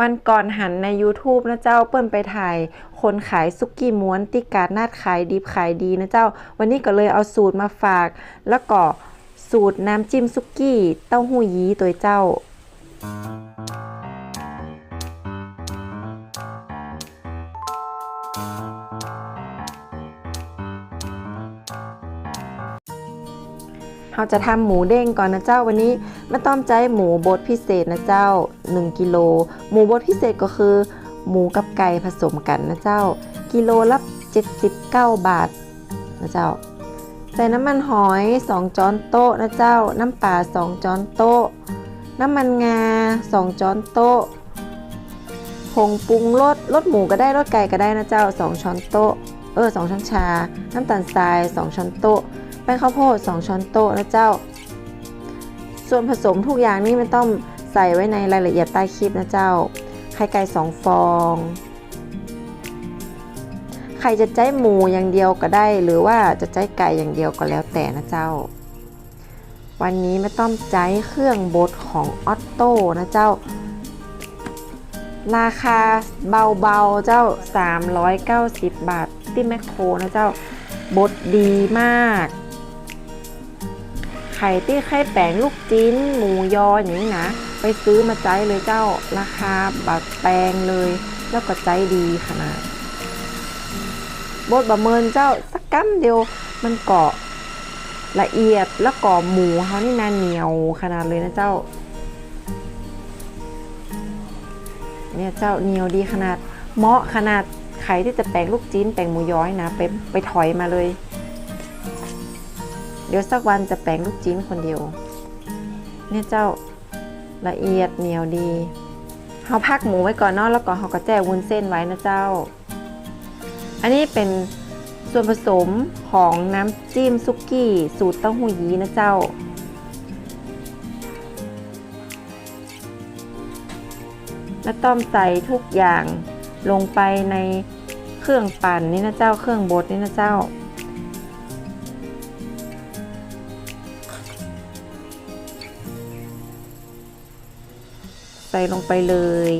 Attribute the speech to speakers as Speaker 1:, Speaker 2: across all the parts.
Speaker 1: วันก่อนหันใน YouTube นะเจ้าเปิ้นไปถ่าย คนขายซุกี้ม้วนติการนาดขายดิบขายดีนะเจ้า วันนี้ก็เลยเอาสูตรมาฝาก แล้วก็สูตรน้ำจิ้มซุกี้เต้าหู้ยี้ตัวเจ้า เราจะทำหมูเด้งก่อนนะเจ้าวันนี้ไม่ต้องใจหมูบดพิเศษนะเจ้า 1กิโลหมูบดพิเศษก็คือ หมูกับไก่ผสมกันนะเจ้า กิโลละ79 บาทนะเจ้า ใส่น้ำมันหอย 2 ช้อนโต๊ะนะเจ้า น้ำปลา2 ช้อนโต๊ะ น้ำมันงา 2 ช้อนโต๊ะผงปรุงรสรสหมูก็ได้รสไก่ก็ได้นะเจ้า 2 ช้อนโต๊ะ เออ2ช้อนชา น้ำตาลทราย 2 ช้อนโต๊ะ แป้งข้าวโพด 2 ช้อนโต๊ะนะเจ้า ส่วนผสมทุกอย่างนี่ไม่ต้องใส่ไว้ในรายละเอียดใต้คลิปนะเจ้า ไข่ไก่ 2 ฟองใครจะใจหมูอย่างเดียวก็ได้ หรือว่าจะใจไก่อย่างเดียวก็แล้วแต่นะเจ้า วันนี้ไม่ต้องใจเครื่องบดของออตโต้นะเจ้าราคาเบาๆ เจ้า 390 บาท ที่แมคโครนะเจ้าบดดีมาก ไข่ที่ไข่แป้งลูกจิ้น หมูยออย่างนี้นะ ไปซื้อมาใจเลยเจ้าราคาบัดแปลงเลย แล้วก็ใจดีขนาดบดบะเมินเจ้าสักกัมเดียวมันเกาะละเอียดแล้วก็หมูเขานี่นาเหนียวขนาดเลยนะเจ้า เนี่ยเจ้าเหนียวดีขนาดเหมาะขนาด ใครที่จะแปลงลูกจิ้นแปลงหมูย้อยนะ ไปไปถอยมาเลย เดี๋ยวสักวันจะแปลงลูกจิ้นคนเดียว เนี่ยเจ้าละเอียดเหนียวดีเขาพักหมูไว้ก่อนเนาะแล้วก็เขาก็แจ้วุ้นเส้นไว้นะเจ้า อันนี้เป็นส่วนผสมของน้ำจิ้มซุกี้ สูตรเต้าหู้ยี้นะเจ้า แล้วต้อมใส่ทุกอย่างลงไปใน เครื่องปั่นนี่นะเจ้า เครื่องบดนี่นะเจ้า ใส่ลงไปเลย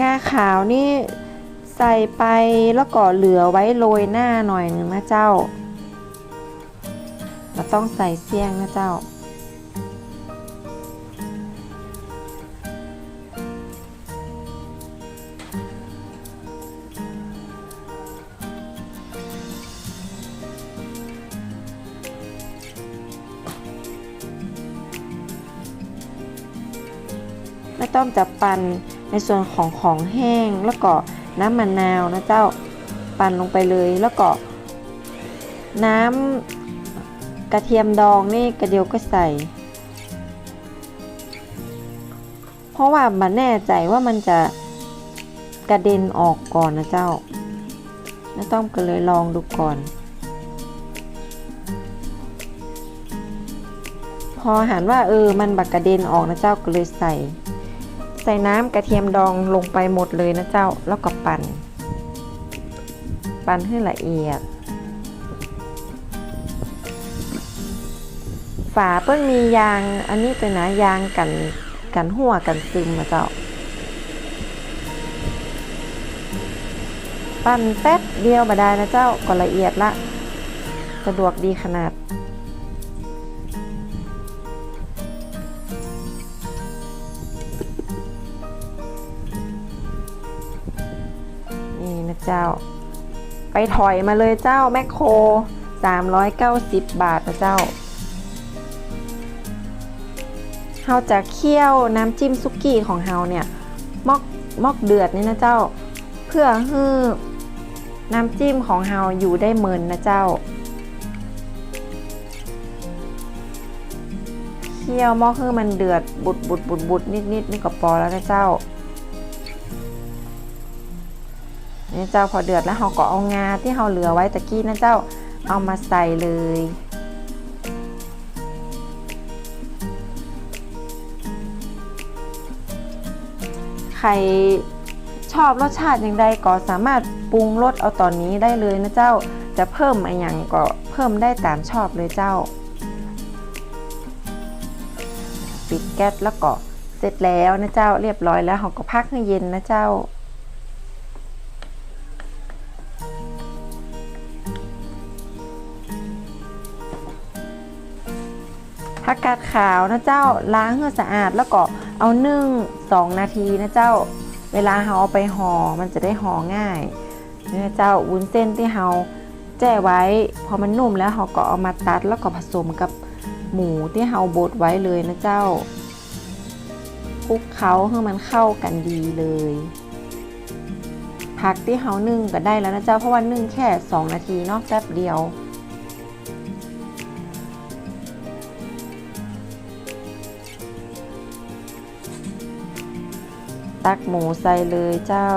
Speaker 1: งาขาวนี่ใส่ไปแล้วก็เหลือไว้โรยหน้าหน่อยหนึ่งนะเจ้า เราต้องใส่เสี่ยงนะเจ้า ไม่ต้องจับปั่น ในส่วนของของแห้งแล้วก็น้ำมะนาวนะเจ้าปั่นลงไปเลยแล้วก็ น้ำกระเทียมดองนี่กระเดียวก็ใส่ เพราะว่ามันแน่ใจว่ามันจะกระเด็นออกก่อนนะเจ้าน้าต้อมก็เลยลองดูก่อน พอหันว่าเออมันบักกระเด็นออกนะเจ้าก็เลยใส่ ใส่น้ำกระเทียมดองลงไปหมดเลยนะเจ้า แล้วก็ปั่น ปั่นให้ละเอียด ฝาเปิ้ลมียางอันนี้เป็นะยางกันกันหัวกันซึมนะเจ้า ปั่นแป๊บเดียวมาได้นะเจ้าก็ละเอียดละ สะดวกดีขนาด เจ้า ไปถอยมาเลยเจ้าแมคโคร 390 บาทนะเจ้าเฮาจะเคี่ยวน้ำจิ้มซุกี้ของเฮาเนี่ยมอกมอกเดือดนี่นะเจ้า เพื่อให้น้ำจิ้มของเฮาอยู่ได้เหมินนะเจ้าเคี่ยวม้อคือมันเดือดบุดบุดบุดบุดนิดนิดนี่ก็พอแล้วนะเจ้า นี่เจ้าพอเดือดแล้วเราก็เอางาที่เราเหลือไว้ตะกี้นะเจ้าเอามาใส่เลย ใครชอบรสชาติอย่างใดก็สามารถปรุงรสเอาตอนนี้ได้เลยนะเจ้า จะเพิ่มอะไรอย่างก็เพิ่มได้ตามชอบเลยเจ้า ปิดแก๊สแล้วก็เสร็จแล้วนะเจ้าเรียบร้อยแล้วเราก็พักให้เย็นนะเจ้า ผักกาดขาวนะเจ้าล้างให้สะอาดแล้วก็เอานึ่ง2นาทีนะเจ้า เวลาเราเอาไปห่อมันจะได้ห่อง่ายนะเจ้าวุ้นเส้นที่เราแจ้ไว้พอมันนุ่มแล้วเราก็เอามาตัดแล้วก็ผสมกับหมูที่เราบดไว้เลยนะเจ้าคลุกเคล้าให้มันเข้ากันดีเลย ผักที่เรานึ่งก็ได้แล้วนะเจ้าเพราะว่านึ่งแค่ 2 นาทีเนอกแป๊บเดียว ตักหมูใส่เลยเจ้า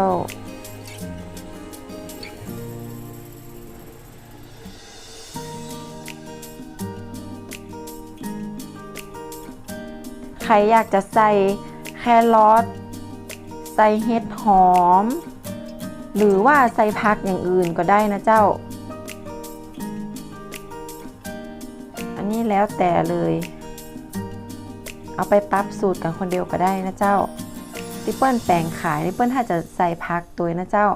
Speaker 1: ใครอยากจะใส่แครอทใส่เห็ดหอม หรือว่าใส่ผักอย่างอื่นก็ได้นะเจ้า อันนี้แล้วแต่เลย เอาไปปรับสูตรกันคนเดียวก็ได้นะเจ้า ที่เปิ้ลแปลงขายนี่เปิ้ลถ้าจะใส่พักตัวนะเจ้า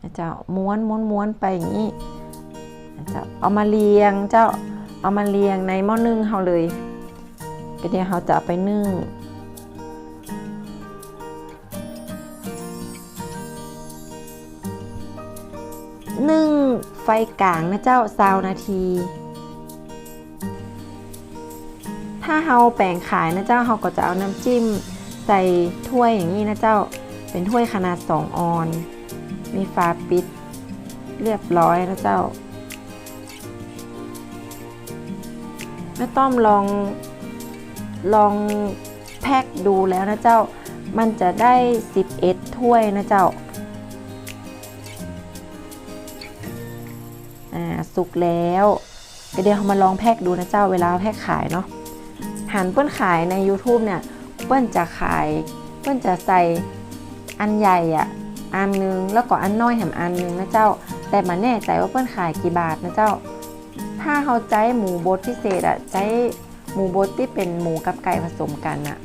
Speaker 1: นะเจ้าม้วนม้วนม้วนไปอย่างนี้นะเจ้าเอามาเรียงเจ้าเอามาเรียงในหม้อนึ่งเฮาเลยก็เดี๋ยวเราจะไปนึ่งนึ่งไฟกลางนะเจ้าซาวนาที ถ้าเฮาแปลงขายนะเจ้าเฮาก็จะเอาน้ำจิ้มใส่ถ้วยอย่างนี้นะเจ้า เป็นถ้วยขนาด 2 ออน มีฝาปิดเรียบร้อยนะเจ้าแม่ต้อมลองลองแพ็คดูแล้วนะเจ้า มันจะได้ 11 ถ้วยนะเจ้าอ่าสุกแล้วเดี๋ยวเรามาลองแพ็คดูนะเจ้าเวลาแพ็คขายเนาะ หันเปิ้ลขายใน YouTube เนี่ย เปิ้ลจะขาย เปิ้ลจะใส่อันใหญ่อะอันนึงแล้วก็อันน้อยแถมอันนึงนะเจ้า แต่มาแน่ใจว่าเปิ้ลขายกี่บาทนะเจ้า ถ้าเขาใจหมูบดพิเศษอะใจหมูบดที่เป็นหมูกับไก่ผสมกันอะ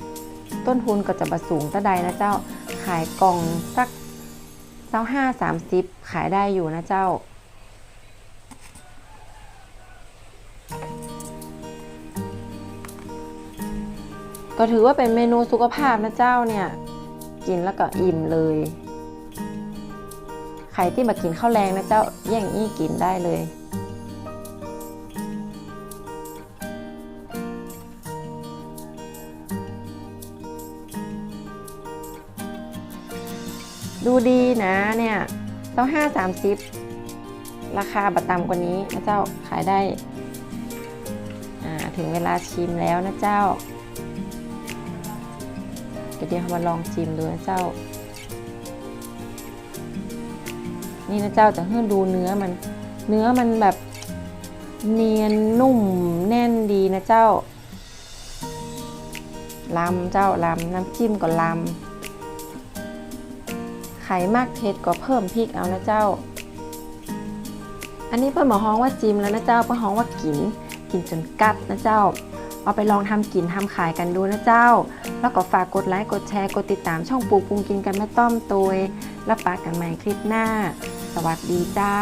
Speaker 1: ต้นทุนก็จะประสูงตะใดนะเจ้า ขายกล่องสักเจ้าห้าสามสิบขายได้อยู่นะเจ้า ก็ถือว่าเป็นเมนูสุขภาพนะเจ้าเนี่ย กินแล้วก็อิ่มเลยใครที่มากินข้าวแรงนะเจ้าแย่งอี้กินได้เลยดูดีนะเนี่ยเจ้าห้าสามสิบราคาบัตต่ำกว่านี้นะเจ้าขายได้ ถึงเวลาชิมแล้วนะเจ้า เดี๋ยวเรามาลองชิมดูนะเจ้า นี่นะเจ้าจะให้ดูเนื้อมัน เนื้อมันแบบเนียนนุ่มแน่นดีนะเจ้าลำเจ้าลำน้ำจิ้มก็ลำไข่มากเผ็ดก็เพิ่มพริกเอานะเจ้า อันนี้เปิ้ลหมอฮ้องว่าจิ้มแล้วนะเจ้าเปิ้ลฮ้องว่ากินกินจนกัดนะเจ้า เอาไปลองทำกินทำขายกันดูนะเจ้า แล้วก็ฝากกดไลค์กดแชร์กดติดตามช่องปูปรุงกินกันแม่ต้อมตัวแล้วปากันใหม่คลิปหน้า สวัสดีเจ้า